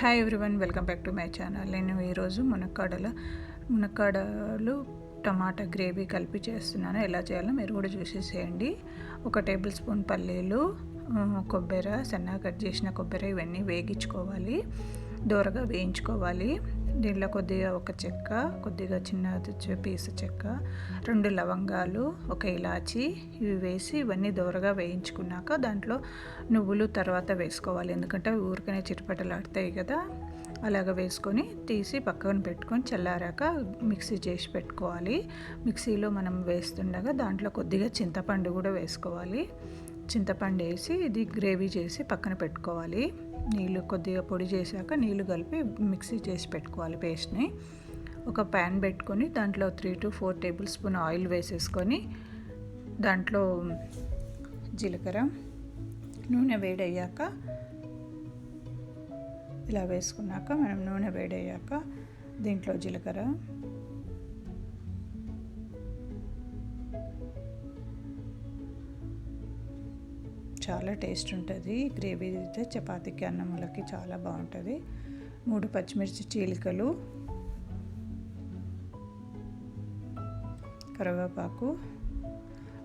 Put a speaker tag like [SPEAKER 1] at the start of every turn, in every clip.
[SPEAKER 1] Hi everyone welcome back to my channel నేను ఈరోజు మునక్కాడల మునక్కాడలు టమాటా gravy కలిపి చేస్తున్నాను. ఎలా చేయాలో మీరు కూడా చూసేసేయండి. ఒక టేబుల్ స్పూన్ పల్లీలు కొబ్బరి సన్నగా కట్ చేసిన కొబ్బరి ఇవన్నీ వేగించుకోవాలి. దూరగా వేయించుకోవాలి. దీంట్లో కొద్దిగా ఒక చెక్క కొద్దిగా చిన్న పీసు చెక్క రెండు లవంగాలు ఒక ఇలాచి ఇవి వేసి ఇవన్నీ దూరగా వేయించుకున్నాక దాంట్లో నువ్వులు తర్వాత వేసుకోవాలి. ఎందుకంటే అవి ఊరికనే చిటపటలాడతాయి కదా. అలాగ వేసుకొని తీసి పక్కన పెట్టుకొని చల్లారాక మిక్సీ చేసి పెట్టుకోవాలి. మిక్సీలో మనం వేస్తుండగా దాంట్లో కొద్దిగా చింతపండు కూడా వేసుకోవాలి. చింతపండు వేసి ఇది గ్రేవీ చేసి పక్కన పెట్టుకోవాలి. నీళ్ళు కొద్దిగా పొడి చేశాక నీళ్ళు కలిపి మిక్సీ చేసి పెట్టుకోవాలి పేస్ట్ని. ఒక ప్యాన్ పెట్టుకొని దాంట్లో three to four table spoon oil వేసేసుకొని దాంట్లో జీలకర్ర నూనె వేడయ్యాక ఇలా వేసుకున్నాక మనం నూనె వేడయ్యాక దీంట్లో జీలకర్ర చాలా టేస్ట్ ఉంటుంది. గ్రేవీ అయితే చపాతీకి అన్నములకి చాలా బాగుంటుంది. మూడు పచ్చిమిర్చి చీలికలు కరివేపాకు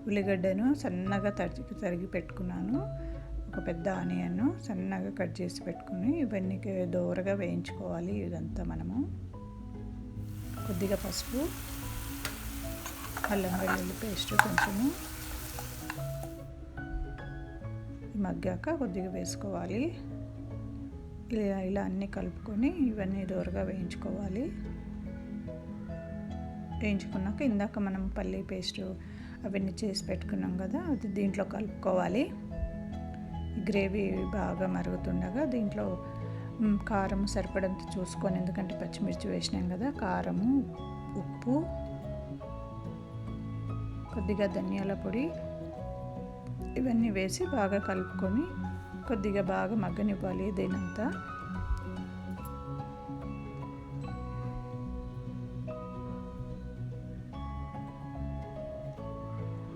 [SPEAKER 1] ఉల్లిగడ్డను సన్నగా తరిగి తరిగి పెట్టుకున్నాను. ఒక పెద్ద ఆనియన్ సన్నగా కట్ చేసి పెట్టుకుని ఇవన్నీ దోరగా వేయించుకోవాలి ఇదంతా మనము. కొద్దిగా పసుపు అల్లం వెల్లుల్లి పేస్ట్ కొంచెము మగ్గాక కొద్దిగా వేసుకోవాలి. ఇలా ఇలా అన్నీ కలుపుకొని ఇవన్నీ దూరగా వేయించుకోవాలి. వేయించుకున్నాక ఇందాక మనం పల్లీ పేస్ట్ అవన్నీ చేసి పెట్టుకున్నాం కదా అది దీంట్లో కలుపుకోవాలి. గ్రేవీ బాగా మరుగుతుండగా దీంట్లో కారం సరిపడంత చూసుకొని ఎందుకంటే పచ్చిమిర్చి వేసినాం కదా కారము ఉప్పు కొద్దిగా ధనియాల పొడి ఇవన్నీ వేసి బాగా కలుపుకొని కొద్దిగా బాగా మగ్గనివ్వాలి దీనంతా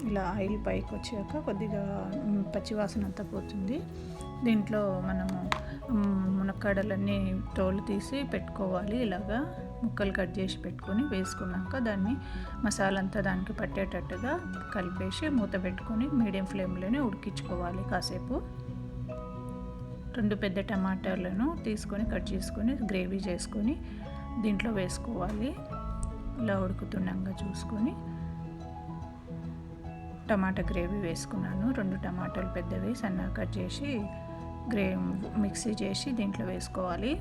[SPEAKER 1] ఇలా ఆయిల్ పైకి వచ్చాక కొద్దిగా పచ్చివాసన అంతా పోతుంది. దీంట్లో మనము మునక్కాడలన్నీ తోలు తీసి పెట్టుకోవాలి ఇలాగా. ముక్కలు కట్ చేసి పెట్టుకొని వేసుకున్నాక దాన్ని మసాలా అంతా దానికి పట్టేటట్టుగా కలిపేసి మూత పెట్టుకొని మీడియం ఫ్లేమ్లోనే ఉడికించుకోవాలి కాసేపు. రెండు పెద్ద టమాటాలను తీసుకొని కట్ చేసుకొని గ్రేవీ చేసుకొని దీంట్లో వేసుకోవాలి. ఇలా ఉడుకుతుండగా చూసుకొని టమాటా గ్రేవీ వేసుకున్నాను. రెండు టమాటాలు పెద్దవి సన్నగా కట్ చేసి గ్రే మిక్సీ చేసి దీంట్లో వేసుకోవాలి.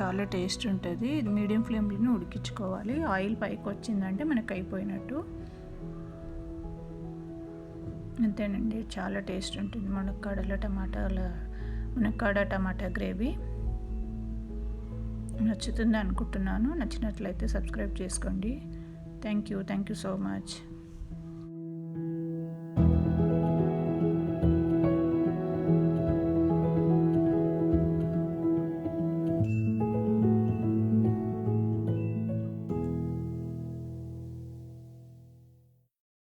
[SPEAKER 1] చాలా టేస్ట్ ఉంటుంది. ఇది మీడియం ఫ్లేమ్లోనే ఉడికించుకోవాలి. ఆయిల్ పైకి వచ్చిందంటే మనకు అయిపోయినట్టు. అంతేనండి. చాలా టేస్ట్ ఉంటుంది. మునక్కాడల టమాటాల మునక్కాడ టమాటా గ్రేవీ. నచ్చుతుంది అనుకుంటున్నాను. నచ్చినట్లయితే సబ్స్క్రైబ్ చేసుకోండి. Thank you thank you so much